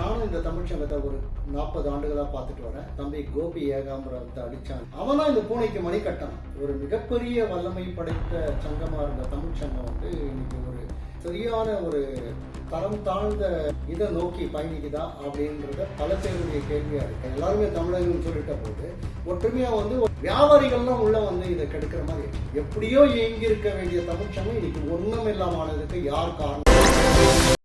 நானும் இந்த தமிழ் சங்கத்தை ஒரு நாற்பது ஆண்டுகளாக பார்த்துட்டு வரேன். தம்பி கோபி ஏகாம்பரத்தை அடிச்சான். அவன் தான் இந்த பூனைக்கு மணி கட்டான் ஒரு மிகப்பெரிய வல்லமை படைத்த சங்கமாக இருந்த தமிழ் சங்கம் வந்து இன்னைக்கு ஒரு சரியான ஒரு தரம் தாழ்ந்த இதை நோக்கி பயணிக்குதா அப்படின்றத பல பேருடைய கேள்வியா இருக்கு. எல்லாருமே தமிழகம்னு சொல்லிட்ட போது ஒற்றுமையா வந்து வியாபாரிகள்லாம் உள்ள வந்து இதை கெடுக்கிற மாதிரி எப்படியோ இயங்கி இருக்க வேண்டிய தமிழ்ச்சங்கம் இன்னைக்கு ஒன்றும் இல்லாமல் ஆனதுக்கு யார் காரணம்?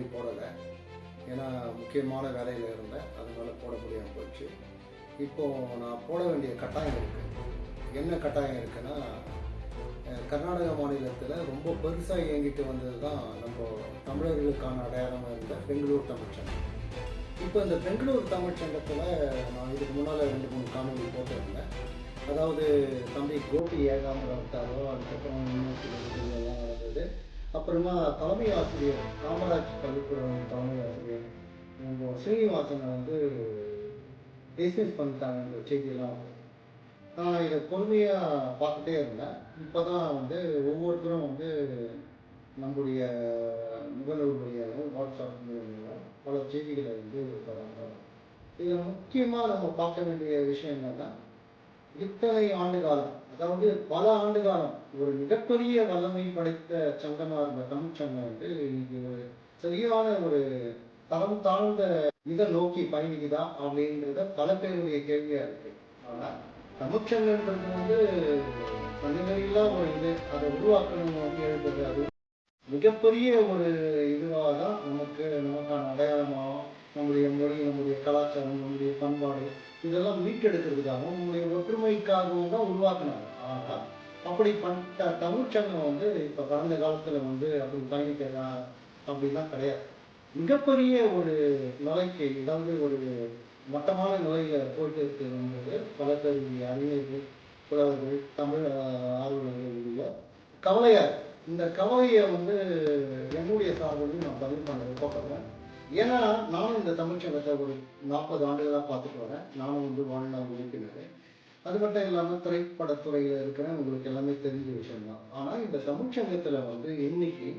நாளாக போடலை. ஏன்னா முக்கியமான வேலையில் இருந்தேன். அதனால் போட முடியாமல் போச்சு. இப்போ நான் போட வேண்டிய கட்டாயம் இருக்குது என்ன கட்டாயம் இருக்குன்னா கர்நாடக மாநிலத்தில் ரொம்ப பெருசாக இயங்கிட்டு வந்தது தான் நம்ம தமிழர்களுக்கான அடையாளமாக இருந்த பெங்களூர் தமிழ்ச்சங்கம் இப்போ இந்த பெங்களூர் தமிழ்ச்சங்கத்தில் நான் இதுக்கு முன்னால் ரெண்டு மூணு காணொலி போட்டிருந்தேன். அதாவது தம்பி கோபி ஏகாம்பரம் விட்டாரோ அதுக்கப்புறம் இன்னும் நடந்தது. அப்புறமா தலைமை ஆசிரியர் காமராஜ் பள்ளிக்கூடம் தலைமை ஆசிரியர் நம்ம ஸ்ரீனிவாசனை வந்து டிஸ்மிஸ் பண்ணிட்டாங்க இந்த செய்தியெல்லாம். நான் இதை பொறுமையாக பார்த்துட்டே இருந்தேன். இப்போ தான் வந்து ஒவ்வொருத்தரும் வந்து நம்முடைய முகநூலுடைய வாட்ஸ்அப் பல செய்திகளை வந்து தராங்க. இதில் முக்கியமாக நம்ம பார்க்க வேண்டிய விஷயம் என்னன்னா இத்தனை ஆண்டு காலம் அதாவது பல ஆண்டு காலம் ஒரு மிகப்பெரிய வல்லமை படைத்த சங்கமா இருந்த தமிழ் சங்கம் வந்து இன்னைக்கு ஒரு சரியான ஒரு தரம் தாழ்ந்த இதை நோக்கி பயணிக்குதா அப்படின்றத பல பேருடைய கேள்வியா இருக்கு. ஆனா தமிழ்ச்சங்கன்றது வந்து தனிமையில்லா ஒரு இது அதை உருவாக்கணும் நோக்கி எழுதுறது அது மிகப்பெரிய ஒரு இதுவாக தான் நமக்கு நமக்கான அடையாளமாகும் நம்முடைய மொழி நம்முடைய கலாச்சாரம் நம்முடைய பண்பாடு இதெல்லாம் மீட்டெடுக்கிறதுக்காகவும் உங்களுடைய ஒற்றுமைக்காகவும் தான் உருவாக்குனாங்க. ஆனால் அப்படி பண்ண தமிழ்ச்சங்கம் வந்து இப்போ கடந்த காலத்தில் வந்து அப்படி பயணிக்கலாம் அப்படிலாம் கிடையாது. மிகப்பெரிய ஒரு நிலைக்கு அதாவது ஒரு மட்டமான நிலையில் போயிட்டு இருக்கிறது பல கருவி அறிஞர்கள் புலவர்கள் தமிழ் ஆர்வலர்கள் ஆர்வலர்களுடைய கவலையா இந்த கவலையை வந்து என்னுடைய சார்பில் நான் பதிவு பண்ண விருப்பப்படுறேன் ஏன்னா நானும் இந்த தமிழ்ச்சங்கத்தை ஒரு நாற்பது ஆண்டுகளாக பார்த்துட்டு வரேன். நானும் வந்து வாழ்நாள் உறுப்பினர் அது மட்டும் இல்லாமல் திரைப்படத்துறையில் இருக்கிற உங்களுக்கு எல்லாமே தெரிஞ்ச விஷயம்தான். ஆனால் இந்த தமிழ்ச்சங்கத்தில் வந்து இன்னைக்கு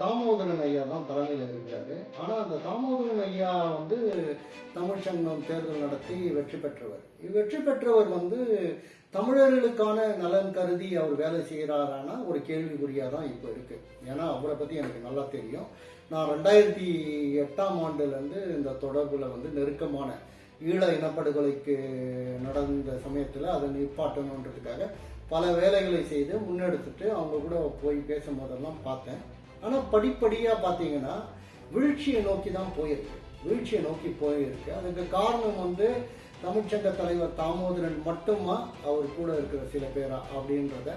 தாமோதரன் ஐயா தான் தலைமையில் இருக்கிறாரு. ஆனால் அந்த தாமோதரன் ஐயா வந்து தமிழ்ச்சங்கம் தேர்தல் நடத்தி வெற்றி பெற்றவர். வெற்றி பெற்றவர் வந்து தமிழர்களுக்கான நலன் கருதி அவர் வேலை செய்கிறாரானா ஒரு கேள்விக்குறியாக தான் இப்போ இருக்கு. ஏன்னா அவரை பற்றி எனக்கு நல்லா தெரியும். நான் ரெண்டாயிரத்தி எட்டாம் ஆண்டுலேருந்து இந்த தொடர்பில் வந்து நெருக்கமான ஈழ இனப்படுகொலைக்கு நடந்த சமயத்தில் அதை நிப்பாட்டணுன்றதுக்காக பல வேலைகளை செய்து முன்னெடுத்துட்டு அவங்க கூட போய் பேசும் போதெல்லாம் பார்த்தேன். ஆனால் படிப்படியாக பார்த்தீங்கன்னா வீழ்ச்சியை நோக்கி தான் போயிருக்கு. வீழ்ச்சியை நோக்கி போயிருக்கு. அதுக்கு காரணம் வந்து தமிழ்ச்சங்க தலைவர் தாமோதரன் மட்டுமா அவர் கூட இருக்கிற சில பேரா அப்படின்றத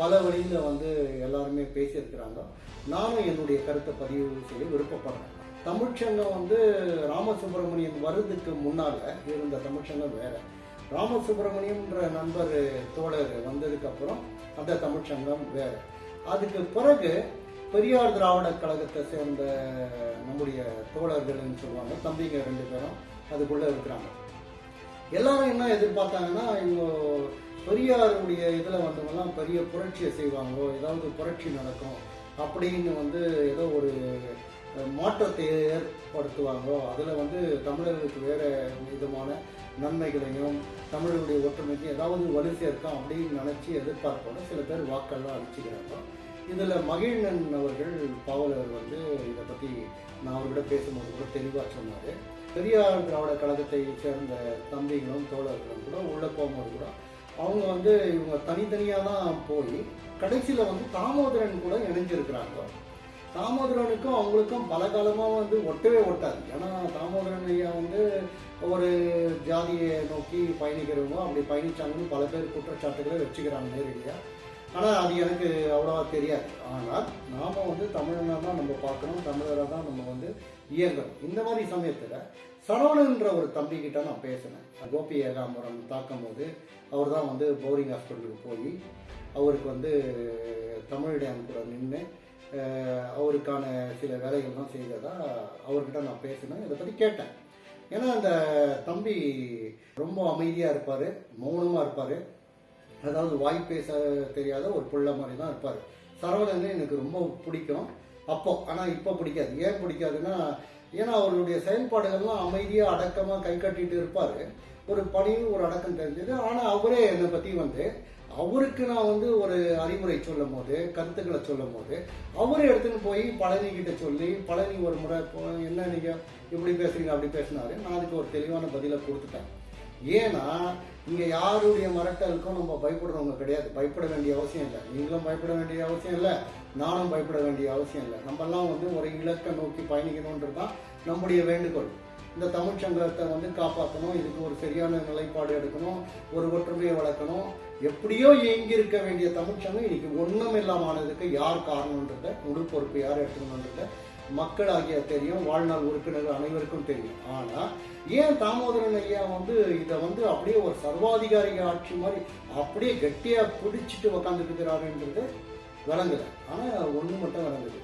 பல வழியில் வந்து எல்லாருமே பேசியிருக்கிறாங்க. நானும் என்னுடைய கருத்தை பதிவு செய்ய விருப்பப்படுறேன். தமிழ்ச்சங்கம் வந்து ராமசுப்பிரமணியம் வர்றதுக்கு முன்னால் இருந்த தமிழ்ச்சங்கம் வேற. ராமசுப்பிரமணியம்ன்ற நண்பர் தோழர் வந்ததுக்கப்புறம் அந்த தமிழ்ச்சங்கம் வேற. அதுக்கு பிறகு பெரியார் திராவிட கழகத்தை சேர்ந்த நம்முடைய தோழர்கள்னு சொல்லுவாங்க தம்பிங்க ரெண்டு பேரும் அதுக்குள்ளே இருக்கிறாங்க. எல்லாரும் என்ன எதிர்பார்த்தாங்கன்னா இவங்க பெரியாருடைய இதில் வந்தவங்கலாம் பெரிய புரட்சியை செய்வாங்களோ ஏதாவது புரட்சி நடக்கும் அப்படின்னு வந்து ஏதோ ஒரு மாற்றத்தை ஏற்படுத்துவாங்களோ அதில் வந்து தமிழர்களுக்கு வேறு விதமான நன்மைகளையும் தமிழருடைய ஒற்றுமைக்கு ஏதாவது வலு சேர்க்கும் அப்படின்னு நினச்சி எதிர்பார்ப்போட சில பேர் வாக்கெல்லாம் அழிச்சுக்கிறாங்க இதில் மகிழ்நன் அவர்கள் பாவலர் வந்து இதை பற்றி நான் அவர்கிட்ட பேசும்போது கூட தெளிவாக சொன்னார். பெரியார் திராவிட கழகத்தை சேர்ந்த தம்பிகளும் தோழர்களும் கூட உள்ளே போகும்போது கூட அவங்க வந்து இவங்க தனித்தனியாக தான் போய் கடைசியில் வந்து தாமோதரன் கூட இணைஞ்சிருக்கிறாங்க. தாமோதரனுக்கும் அவங்களுக்கும் பல காலமாக வந்து ஒட்டவே ஒட்டாது. ஏன்னா தாமோதரன் ஐயா வந்து ஒரு ஜாதியை நோக்கி பயணிக்கிறவங்க அப்படி பயணிச்சாங்கன்னு பல பேர் குற்றச்சாட்டுகளை வச்சுக்கிறாங்க நேரடியாக ஆனால் அது எனக்கு அவ்வளோவா தெரியாது. ஆனால் நாம் வந்து தமிழனாக தான் நம்ம பார்க்கணும். தமிழராக தான் நம்ம வந்து இயங்கணும். இந்த மாதிரி சமயத்தில் சரவணன்ற ஒரு தம்பி கிட்ட நான் பேசினேன். கோபி ஏகாம்பரம் தாக்கும் போது அவர் தான் வந்து போரிங் ஹாஸ்பிட்டலுக்கு போய் அவருக்கு வந்து தமிழிடம் கூட நின்று அவருக்கான சில வேலைகள்லாம் செய்ததாக அவர்கிட்ட நான் பேசினேன். இதை பற்றி கேட்டேன். ஏன்னா அந்த தம்பி ரொம்ப அமைதியாக இருப்பார் மௌனமாக இருப்பார். அதாவது வாய் பேச தெரியாத ஒரு புள்ள மாதிரி தான் இருப்பார். சரவணன் எனக்கு ரொம்ப பிடிக்கும். அப்போ ஆனால் இப்போ பிடிக்காது. ஏன் பிடிக்காதுன்னா ஏன்னா அவருடைய செயல்பாடுகள்லாம் அமைதியாக அடக்கமாக கை கட்டிட்டு இருப்பார். ஒரு பணியும் ஒரு அடக்கம் தெரிஞ்சது. ஆனால் அவரே என்னை பற்றி வந்து அவருக்கு நான் வந்து ஒரு அறிவுரை சொல்லும் போது கருத்துக்களை சொல்லும் போது அவரே எடுத்துன்னு போய் பழனி கிட்ட சொல்லி பழனி ஒரு முறை என்ன நீங்கள் இப்படி பேசுறீங்க? அப்படி பேசினாரு. நான் அதுக்கு ஒரு தெளிவான பதிலை கொடுத்துட்டேன். ஏன்னா இங்கே யாருடைய மிரட்டலுக்கும் நம்ம பயப்படுறவங்க கிடையாது. பயப்பட வேண்டிய அவசியம் இல்லை. நீங்களும் பயப்பட வேண்டிய அவசியம் இல்லை. நானும் பயப்பட வேண்டிய அவசியம் இல்லை. நம்மெல்லாம் வந்து ஒரு இலக்கை நோக்கி பயணிக்கணுன்றது தான் நம்முடைய வேண்டுகோள். இந்த தமிழ் சங்கத்தை வந்து காப்பாற்றணும் இதுக்கு ஒரு சரியான நிலைப்பாடு எடுக்கணும். ஒரு ஒற்றுமையை வளர்க்கணும். எப்படியோ இயங்கி இருக்க வேண்டிய தமிழ் சங்கம் இன்னைக்கு ஒன்றும் இல்லாமனதுக்கு யார் காரணம்ன்றத முழு பொறுப்பு யார் எடுத்துக்கணுன்றத மக்களாகிய தெரியும் வாழ்நாள் உறுப்பினர்கள் அனைவருக்கும் தெரியும். ஆனால் ஏன் தாமோதரன் ஐயா வந்து இதை வந்து அப்படியே ஒரு சர்வாதிகாரி ஆட்சி மாதிரி அப்படியே கெட்டியாக பிடிச்சிட்டு உக்காந்துருக்கிறாருன்றது விளங்குது. ஆனால் ஒன்று மட்டும் விளங்குது.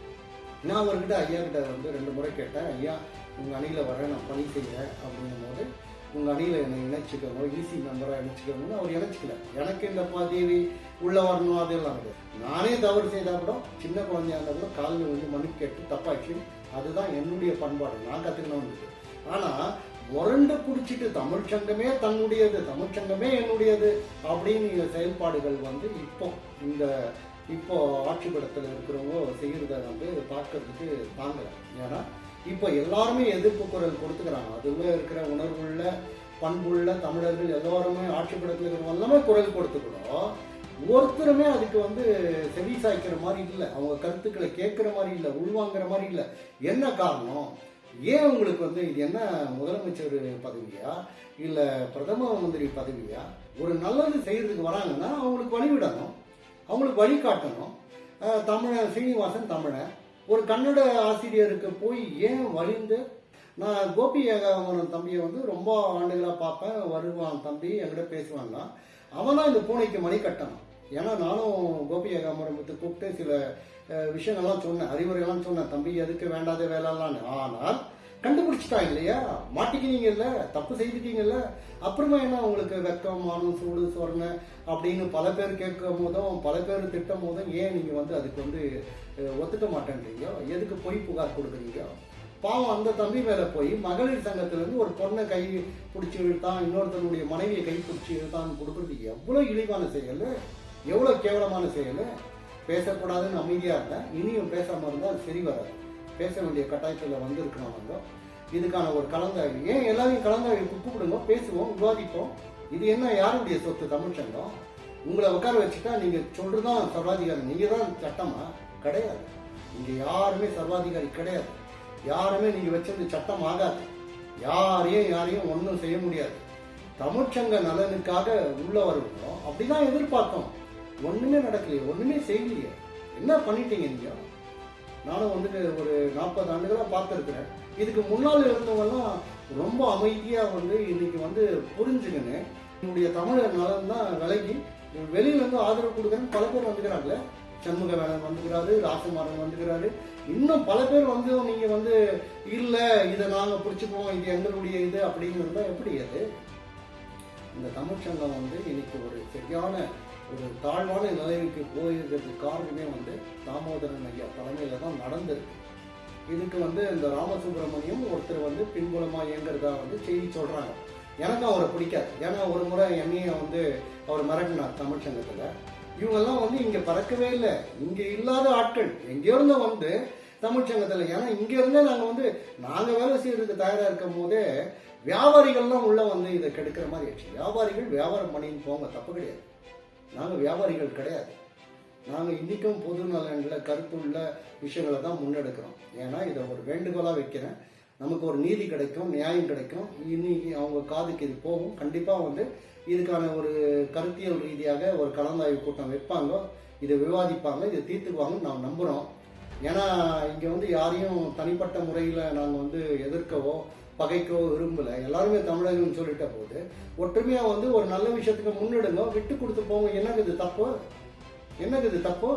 நான் அவர்கிட்ட ஐயா கிட்ட வந்து ரெண்டு முறை கேட்டேன் ஐயா உங்கள் அணியில் வரேன் நான் பணி செய்கிறேன் அப்படின்னும் போது உங்கள் அணியில் என்னை இணைச்சிக்கணும் ஈசி மெம்பராக இணைச்சிக்கணும்னு அவர் இணைச்சிக்கல. எனக்கு இந்த பதவி உள்ளே வரணும் அதெல்லாம் கிடையாது. நானே தவறு செய்தால் கூட சின்ன குழந்தையா இருந்தால் கூட காலில் வந்து மன்னிப்பு கேட்டு தப்பாச்சு அதுதான் என்னுடைய பண்பாடு. நான் கற்றுக்கணும் ஆனால் முரண்டு குடிச்சிட்டு தமிழ் சங்கமே தன்னுடையது தமிழ் சங்கமே என்னுடையது அப்படின்னு செயல்பாடுகள் வந்து இப்போ இந்த இப்போ ஆட்சி படத்தில் இருக்கிறவங்க செய்கிறத வந்து பார்க்கறதுக்கு தாங்கலை. ஏன்னா இப்போ எல்லாருமே எதிர்ப்பு குரல் கொடுத்துக்கிறாங்க. அதுவே இருக்கிற உணர்வுள்ள பண்புள்ள தமிழர்கள் எல்லாருமே ஆட்சி படத்தில் இருக்கிறவங்க எல்லாமே குரல் கொடுத்துக்கிறோம். ஒருத்தருமே அதுக்கு வந்து செவி சாய்க்கிற மாதிரி இல்லை. அவங்க கருத்துக்களை கேட்குற மாதிரி இல்லை. உள்வாங்கிற மாதிரி இல்லை. என்ன காரணம்? ஏன் உங்களுக்கு வந்து இது என்ன முதலமைச்சர் பதவியா? இல்லை பிரதம மந்திரி பதவியா? ஒரு நல்லது செய்கிறதுக்கு வராங்கன்னா அவங்களுக்கு வழிவிடணும். அவங்களுக்கு வழிகாட்டணும். தமிழ சீனிவாசன் தமிழன். ஒரு கன்னட ஆசிரியருக்கு போய் ஏன் வலிந்து நான் கோபி ஏகாமரன் தம்பியை வந்து ரொம்ப ஆண்டுகளாக பார்ப்பேன் வருவான் தம்பி என்கிட்ட பேசுவான்னா அவன் தான் இந்த பூனைக்கு மணி கட்டணும். ஏன்னா நானும் கோபி ஏகாமரம் கூப்பிட்டு சில விஷயங்கள்லாம் சொன்னேன் அறிவுரைகள்லாம் சொன்னேன். தம்பி எதுக்கு வேண்டாத வேலைலான்னு ஆனால் கண்டுபிடிச்சிட்டாங்க இல்லையா மாட்டிக்கினீங்கல்ல? தப்பு செய்துட்டீங்கல்ல? அப்புறமா என்ன உங்களுக்கு வெக்கம் மானம் சூடு சொர்ண அப்படின்னு பல பேர் கேட்கும் போதும் பல பேர் திட்டம் போதும் ஏன் நீங்கள் வந்து அதுக்கு வந்து ஒத்துக்க மாட்டேன்றீங்க? எதுக்கு பொய் புகார் கொடுக்குறீங்க? பாவம் அந்த தம்பி மேலே போய் மகளிர் சங்கத்திலேருந்து ஒரு பொண்ணை கை பிடிச்சி இழுத்தான் இன்னொருத்தனுடைய மனைவியை கை பிடிச்சி இழுத்தான்னு கொடுக்குறது எவ்வளோ இழிவான செயல்? எவ்வளோ கேவலமான செயல்? பேசக்கூடாதுன்னு அமைதியாக இருந்தேன். இனியும் பேசாமல் இருந்தால் சரி வராது. பேச வேண்டிய கட்டாயத்தில் வந்திருக்கணும் இதுக்கான ஒரு கலந்தாய்வு. ஏன் எல்லாரையும் கலந்தாய்வு கூப்பிடுங்க? பேசுவோம் விவாதிப்போம். இது என்ன யாருடைய சொத்து தமிழ் சங்கம்? உங்களை உட்கார வச்சுட்டா நீங்கள் சொல்றதுதான் சர்வாதிகாரி. நீங்கள் தான் சட்டமா? கிடையாது. இங்கே யாருமே சர்வாதிகாரி கிடையாது. யாருமே நீங்கள் வச்சிருந்த சட்டம் ஆகாது. யாரையும் யாரையும் ஒன்றும் செய்ய முடியாது. தமிழ்ச்சங்க நலனுக்காக உள்ள வருவோம். அப்படிதான் எதிர்பார்த்தோம். ஒன்றுமே நடக்கலையே ஒன்றுமே செய்யலையே. என்ன பண்ணிட்டீங்க இங்கே நானும் வந்துட்டு ஒரு நாற்பது ஆண்டுகளாக பார்த்துருக்குறேன். இதுக்கு முன்னால் இருந்தவங்கலாம் ரொம்ப அமைதியாக வந்து இன்னைக்கு வந்து புரிஞ்சுக்கின்னு என்னுடைய தமிழர் நலன் தான் விலகி வெளியிலேருந்து ஆதரவு கொடுக்குறேன்னு பல பேர் வந்துக்கிறாங்களே. சண்முக வேலன் வந்துக்கிறாரு ராசமாரன் வந்துக்கிறாரு. இன்னும் பல பேர் வந்து நீங்கள் வந்து இல்லை இதை நாங்கள் பிடிச்சிப்போம் இது எங்களுடைய இது அப்படிங்கிறது தான் எப்படி அது? இந்த தமிழ்ச்சங்கம் வந்து இன்னைக்கு ஒரு சரியான ஒரு தாழ்வான நிலைமைக்கு போயிருக்கிறதுக்கு காரணமே வந்து தாமோதரன் ஐயா தலைமையில தான் நடந்திருக்கு. இதுக்கு வந்து இந்த ராமசுப்ரமணியம் ஒருத்தர் வந்து பின்புலமாக இயங்குறதா வந்து செய்தி சொல்கிறாங்க எனக்கும் அவரை பிடிக்காது. ஏன்னா ஒரு முறை என்னையை வந்து அவர் மிரட்டினார் தமிழ்ச்சங்கத்தில் இவங்கெல்லாம் வந்து இங்கே பறக்கவே இல்லை. இங்கே இல்லாத ஆட்கள். எங்கேருந்து வந்து தமிழ்ச்சங்கத்தில் ஏன்னா இங்கேருந்தே நாங்கள் வந்து நாங்கள் வேலை செய்கிறதுக்கு தயாராக இருக்கும் போதே வியாபாரிகள்லாம் உள்ளே வந்து இதை கெடுக்கிற மாதிரி ஆச்சு வியாபாரிகள் வியாபாரம் பண்ணின்னு போங்க. தப்பு கிடையாது. நாங்கள் வியாபாரிகள் கிடையாது. நாங்கள் இன்றைக்கும் பொது நலனில் கருத்துள்ள விஷயங்களை தான் முன்னெடுக்கிறோம். ஏன்னா இதை ஒரு வேண்டுகோளாக வைக்கிறேன். நமக்கு ஒரு நீதி கிடைக்கும் நியாயம் கிடைக்கும். இன்னைக்கு அவங்க காதுக்கு இது போகும். கண்டிப்பாக வந்து இதுக்கான ஒரு கருத்தியல் ரீதியாக ஒரு கலந்தாய்வு கூட்டம் வைப்பாங்க. இதை விவாதிப்பாங்க இதை தீர்த்துக்குவாங்கன்னு நான் நம்புகிறோம் ஏன்னா இங்கே வந்து யாரையும் தனிப்பட்ட முறையில் நாங்கள் வந்து எதிர்க்கவோ பகைக்கோ விரும்பலை. எல்லாருமே தமிழர்கள்னு சொல்லிட்ட போது ஒற்றுமையாக வந்து ஒரு நல்ல விஷயத்துக்கு முன்னெடுங்க விட்டு கொடுத்து போங்க. என்னங்க இது தப்பு? என்னங்க இது தப்பு?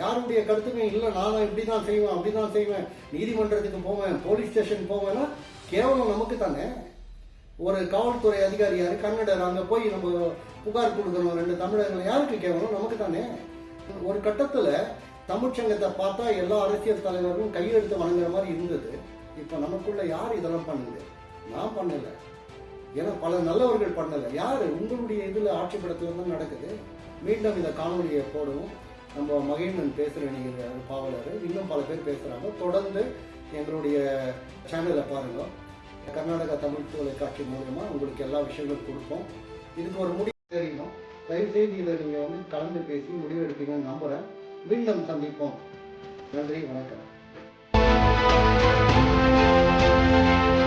யாருடைய கருத்துமே இல்லை. நானும் இப்படி தான் செய்வேன் அப்படி தான் செய்வேன். நீதிமன்றத்துக்கு போவேன் போலீஸ் ஸ்டேஷன் போவேன்னா கேவலம் நமக்கு தானே? ஒரு காவல்துறை அதிகாரியார் கன்னடர். அங்கே போய் நம்ம புகார் கொடுக்கணும். ரெண்டு தமிழர்கள் யாருக்கு கேவலம்? நமக்கு தானே? ஒரு கட்டத்தில் தமிழ்ச்சங்கத்தை பார்த்தா எல்லா அரசியல் தலைவர்களும் கையெழுத்து வணங்குற மாதிரி இருந்தது. இப்போ நமக்குள்ள யார் இதெல்லாம் பண்ணுது நான் பண்ணல. ஏன்னா பல நல்லவர்கள் பண்ணல. யார்? உங்களுடைய இதில் ஆட்சிப்படத்தில் தான் நடக்குது. மீண்டும் இந்த காணொலியை போடுவோம். நம்ம மகேந்திரன் பேசுகிற நீங்கள் பாவலர் இன்னும் பல பேர் பேசுகிறாங்க தொடர்ந்து எங்களுடைய சேனலை பாருங்க. கர்நாடகா தமிழ் தொலைக்காட்சி மூலயமா உங்களுக்கு எல்லா விஷயங்களும் கொடுப்போம். இதுக்கு ஒரு முடிவு தெரியணும் தயவுசெய்து இதை நீங்கள் வந்து கலந்து பேசி முடிவெடுப்பீங்கன்னு நம்புகிறேன் மீண்டும் சந்திப்போம். நன்றி வணக்கம். Música